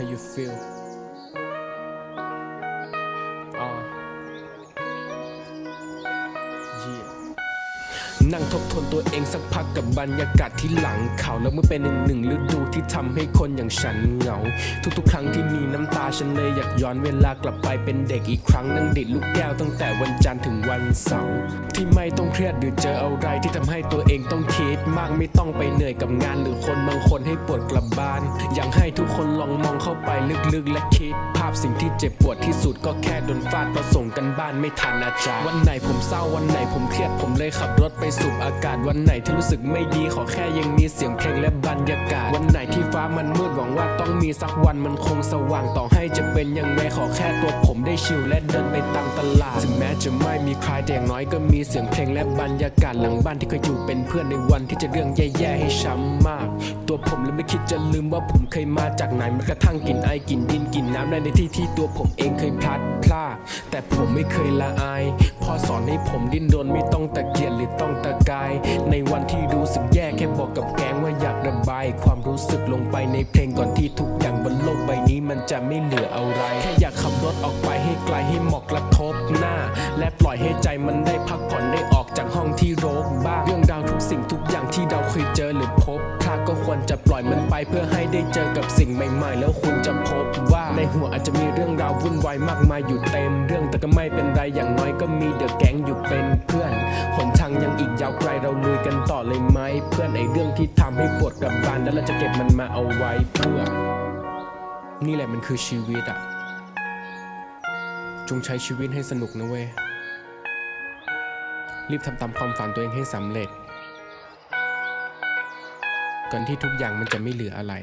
how you feel นั่งทบทวนตัวเองสักพักกับบรรยากาศที่หลังเขาแล้วเมื่อเป็นหนึ่งหนึ่งฤดูที่ทำให้คนอย่างฉันเหงา ทุกๆ ครั้งที่มีน้ำตาฉันเลยอยากย้อนเวลากลับไปเป็นเด็กอีกครั้งนั่งดิดลูกแก้วตั้งแต่วันจันทร์ถึงวันเสาร์ที่ไม่ต้องเครียดหรือเจออะไรที่ทำให้ตัวเองต้องคิดมากไม่ต้องไปเหนื่อยกับงาน หรือคนบางคนให้ปวดกลับบ้าน อยากให้ทุกคนลองมองเข้าไปลึกๆ และคิด ภาพสิ่งที่เจ็บปวดที่สุดก็แค่โดนฟาดเพระส่งกันบ้านไม่ทันอาจารย์วันไหนผมเศร้าวันไหนผมเครียดผมเลยขับรถไปสูบอากาศวันไหนที่รู้สึกไม่ดีขอแค่ยังมีเสียงเพลงและบรรยากาศวัน มันมืดหวังว่าต้องมีสักวันมันคงสว่างต่อให้จะเป็นยังไงขอแค่ตัวผมได้ชิลและเดินไปตามตลาด ถึงแม้จะไม่มีใครแต่อย่างน้อยก็มีเสียงเพลงและบรรยากาศหลังบ้านที่เคยอยู่เป็นเพื่อนในวันที่จะเรื่องแย่ๆให้ช้ำมาก ตัวผมเลยไม่คิดจะลืมว่าผมเคยมาจากไหนแม้กระทั่งกลิ่นไอกลิ่นดินกลิ่นน้ำในที่ที่ตัวผมเองเคยพลัดพลาดแต่ผมไม่เคยละอายพ่อสอนให้ผมดิ้นรนไม่ต้องตะเกียกหรือต้องตะกาย ในวันที่รู้สึกแย่แค่บอกกับแก รู้สึกลงไปในเพลงก่อนที่ทุกอย่างบนโลกใบนี้มันจะไม่เหลืออะไร แค่อยากขับรถออกไปให้ไกลให้หมอกกระทบหน้า และปล่อยให้ใจมันได้พักผ่อนได้ออกจากห้องที่โรค ควรจะปล่อยมันไปเพื่อให้ได้เจอกับสิ่งใหม่ๆ แล้วคุณจะพบว่าในหัวอาจจะมีเรื่องราววุ่นวายมากมายอยู่เต็ม เรื่องแต่ก็ไม่เป็นไรอย่างน้อยก็มีเดอะแก๊งอยู่เป็นเพื่อนหนทางยังอีกยาวไกลเราลุยกันต่อเลยไหม เพื่อนไอเรื่องที่ทำให้ปวดกับบานแล้วเราจะเก็บมันมาเอาไว้เพื่อ นี่แหละมันคือชีวิตอะจงใช้ชีวิตให้สนุกนะเว้ยรีบทำตามความฝันตัวเองให้สำเร็จ ก่อนที่ทุกอย่างมันจะไม่เหลืออะไร